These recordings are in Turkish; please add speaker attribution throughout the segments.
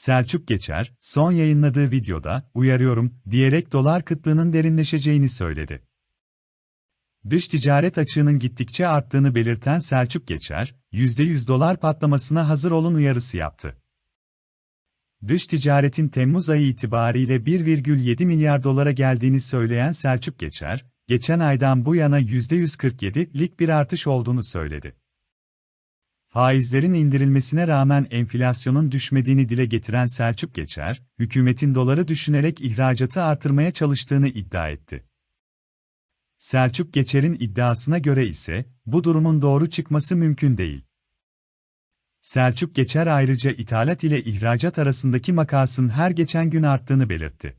Speaker 1: Selçuk Geçer, son yayınladığı videoda, uyarıyorum, diyerek dolar kıtlığının derinleşeceğini söyledi. Dış ticaret açığının gittikçe arttığını belirten Selçuk Geçer, %100 dolar patlamasına hazır olun uyarısı yaptı. Dış ticaretin Temmuz ayı itibariyle 1,7 milyar dolara geldiğini söyleyen Selçuk Geçer, geçen aydan bu yana %147'lik bir artış olduğunu söyledi. Faizlerin indirilmesine rağmen enflasyonun düşmediğini dile getiren Selçuk Geçer, hükümetin doları düşünerek ihracatı artırmaya çalıştığını iddia etti. Selçuk Geçer'in iddiasına göre ise, bu durumun doğru çıkması mümkün değil. Selçuk Geçer ayrıca ithalat ile ihracat arasındaki makasın her geçen gün arttığını belirtti.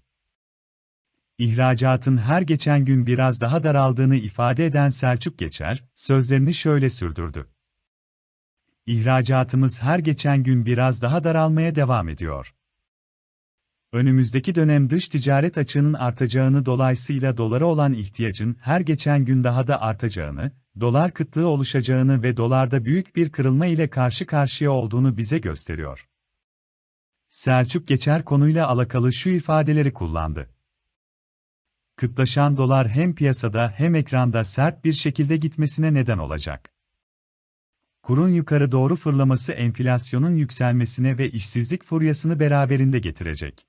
Speaker 1: İhracatın her geçen gün biraz daha daraldığını ifade eden Selçuk Geçer, sözlerini şöyle sürdürdü. İhracatımız her geçen gün biraz daha daralmaya devam ediyor. Önümüzdeki dönem dış ticaret açığının artacağını dolayısıyla dolara olan ihtiyacın her geçen gün daha da artacağını, dolar kıtlığı oluşacağını ve dolarda büyük bir kırılma ile karşı karşıya olduğunu bize gösteriyor. Selçuk Geçer konuyla alakalı şu ifadeleri kullandı. Kıtlaşan dolar hem piyasada hem ekranda sert bir şekilde gitmesine neden olacak. Kurun yukarı doğru fırlaması enflasyonun yükselmesine ve işsizlik furyasını beraberinde getirecek.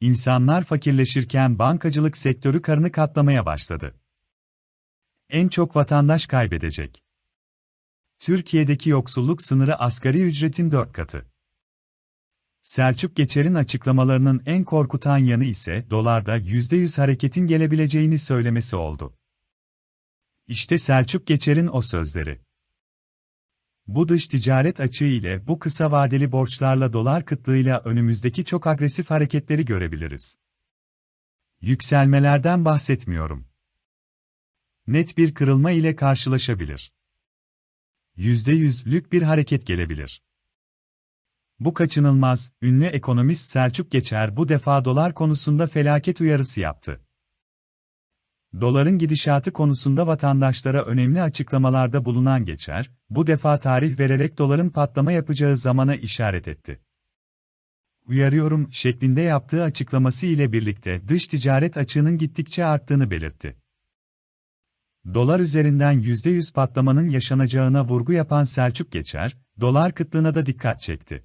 Speaker 1: İnsanlar fakirleşirken bankacılık sektörü karını katlamaya başladı. En çok vatandaş kaybedecek. Türkiye'deki yoksulluk sınırı asgari ücretin 4 katı. Selçuk Geçer'in açıklamalarının en korkutan yanı ise dolarda %100 hareketin gelebileceğini söylemesi oldu. İşte Selçuk Geçer'in o sözleri. Bu dış ticaret açığı ile bu kısa vadeli borçlarla dolar kıtlığıyla önümüzdeki çok agresif hareketleri görebiliriz. Yükselmelerden bahsetmiyorum. Net bir kırılma ile karşılaşabilir. %100'lük bir hareket gelebilir. Bu kaçınılmaz, ünlü ekonomist Selçuk Geçer bu defa dolar konusunda felaket uyarısı yaptı. Doların gidişatı konusunda vatandaşlara önemli açıklamalarda bulunan Geçer, bu defa tarih vererek doların patlama yapacağı zamana işaret etti. Uyarıyorum şeklinde yaptığı açıklaması ile birlikte dış ticaret açığının gittikçe arttığını belirtti. Dolar üzerinden %100 patlamanın yaşanacağına vurgu yapan Selçuk Geçer, dolar kıtlığına da dikkat çekti.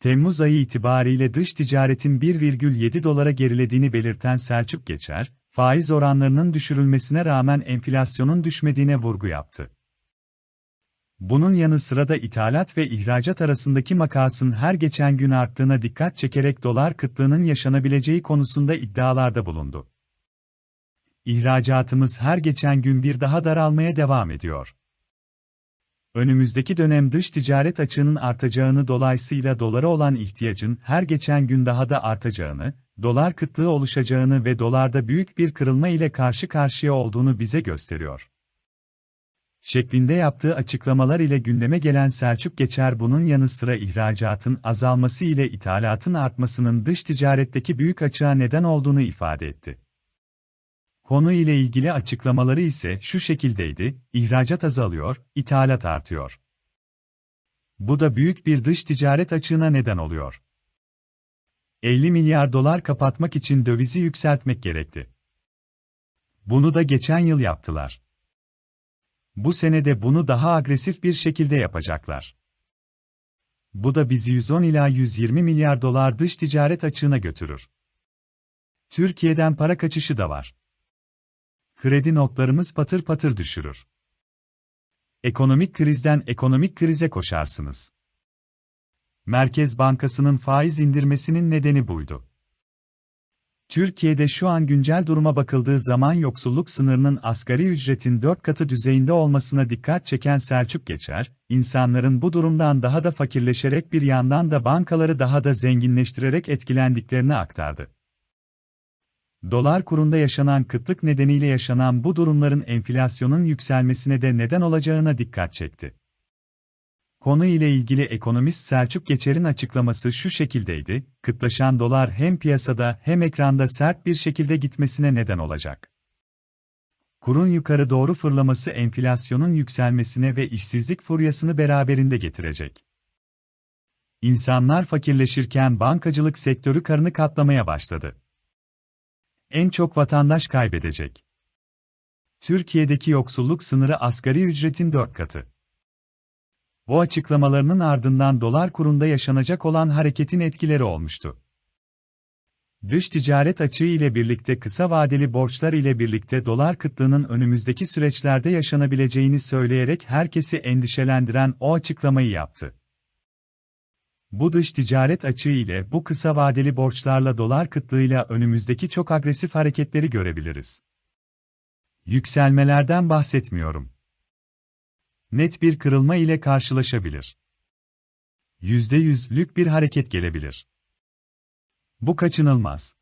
Speaker 1: Temmuz ayı itibariyle dış ticaretin 1,7 dolara gerilediğini belirten Selçuk Geçer, faiz oranlarının düşürülmesine rağmen enflasyonun düşmediğine vurgu yaptı. Bunun yanı sıra da ithalat ve ihracat arasındaki makasın her geçen gün arttığına dikkat çekerek dolar kıtlığının yaşanabileceği konusunda iddialarda bulundu. İhracatımız her geçen gün bir daha daralmaya devam ediyor. Önümüzdeki dönem dış ticaret açığının artacağını dolayısıyla dolara olan ihtiyacın her geçen gün daha da artacağını, dolar kıtlığı oluşacağını ve dolarda büyük bir kırılma ile karşı karşıya olduğunu bize gösteriyor. Şeklinde yaptığı açıklamalar ile gündeme gelen Selçuk Geçer bunun yanı sıra ihracatın azalması ile ithalatın artmasının dış ticaretteki büyük açığa neden olduğunu ifade etti. Konu ile ilgili açıklamaları ise şu şekildeydi, ihracat azalıyor, ithalat artıyor. Bu da büyük bir dış ticaret açığına neden oluyor. 50 milyar dolar kapatmak için dövizi yükseltmek gerekti. Bunu da geçen yıl yaptılar. Bu sene de bunu daha agresif bir şekilde yapacaklar. Bu da bizi 110 ila 120 milyar dolar dış ticaret açığına götürür. Türkiye'den para kaçışı da var. Kredi notlarımız patır patır düşürür. Ekonomik krizden ekonomik krize koşarsınız. Merkez Bankası'nın faiz indirmesinin nedeni buydu. Türkiye'de şu an güncel duruma bakıldığı zaman yoksulluk sınırının asgari ücretin 4 katı düzeyinde olmasına dikkat çeken Selçuk Geçer, insanların bu durumdan daha da fakirleşerek bir yandan da bankaları daha da zenginleştirerek etkilendiklerini aktardı. Dolar kurunda yaşanan kıtlık nedeniyle yaşanan bu durumların enflasyonun yükselmesine de neden olacağına dikkat çekti. Konu ile ilgili ekonomist Selçuk Geçer'in açıklaması şu şekildeydi, kıtlaşan dolar hem piyasada hem ekranda sert bir şekilde gitmesine neden olacak. Kurun yukarı doğru fırlaması enflasyonun yükselmesine ve işsizlik furyasını beraberinde getirecek. İnsanlar fakirleşirken bankacılık sektörü karını katlamaya başladı. En çok vatandaş kaybedecek. Türkiye'deki yoksulluk sınırı asgari ücretin 4 katı. Bu açıklamalarının ardından dolar kurunda yaşanacak olan hareketin etkileri olmuştu. Dış ticaret açığı ile birlikte kısa vadeli borçlar ile birlikte dolar kıtlığının önümüzdeki süreçlerde yaşanabileceğini söyleyerek herkesi endişelendiren o açıklamayı yaptı. Bu dış ticaret açığı ile bu kısa vadeli borçlarla dolar kıtlığıyla önümüzdeki çok agresif hareketleri görebiliriz. Yükselmelerden bahsetmiyorum. Net bir kırılma ile karşılaşabilir. %100'lük bir hareket gelebilir. Bu kaçınılmaz.